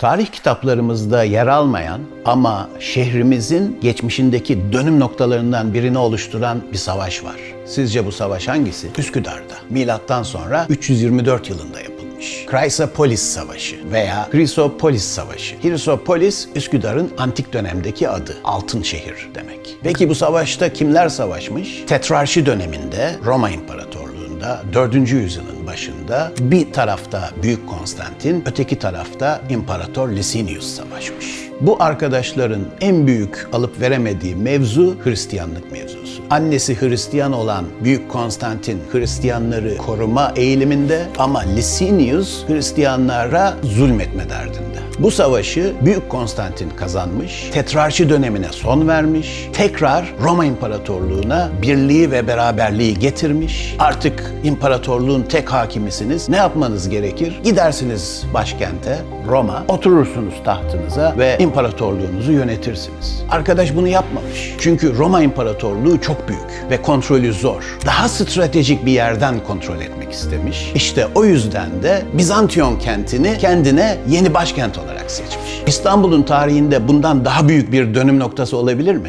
Tarih kitaplarımızda yer almayan ama şehrimizin geçmişindeki dönüm noktalarından birini oluşturan bir savaş var. Sizce bu savaş hangisi? Üsküdar'da. Milattan sonra 324 yılında yapılmış. Chrysopolis Savaşı veya Chrysopolis Savaşı. Chrysopolis Üsküdar'ın antik dönemdeki adı. Altın şehir demek. Peki bu savaşta kimler savaşmış? Tetrarşi döneminde Roma İmparatorluğu'nda 4. yüzyılın başında bir tarafta Büyük Konstantin, öteki tarafta İmparator Licinius savaşmış. Bu arkadaşların en büyük alıp veremediği mevzu Hristiyanlık mevzusu. Annesi Hristiyan olan Büyük Konstantin Hristiyanları koruma eğiliminde ama Licinius Hristiyanlara zulmetme derdinde. Bu savaşı Büyük Konstantin kazanmış, Tetrarşi dönemine son vermiş, tekrar Roma İmparatorluğu'na birliği ve beraberliği getirmiş. Artık imparatorluğun tek hakimisiniz. Ne yapmanız gerekir? Gidersiniz başkente, Roma, oturursunuz tahtınıza ve imparatorluğunuzu yönetirsiniz. Arkadaş bunu yapmamış. Çünkü Roma İmparatorluğu çok büyük ve kontrolü zor. Daha stratejik bir yerden kontrol etmek istemiş. İşte o yüzden de Bizantiyon kentini kendine yeni başkent olarak seçmiş. İstanbul'un tarihinde bundan daha büyük bir dönüm noktası olabilir mi?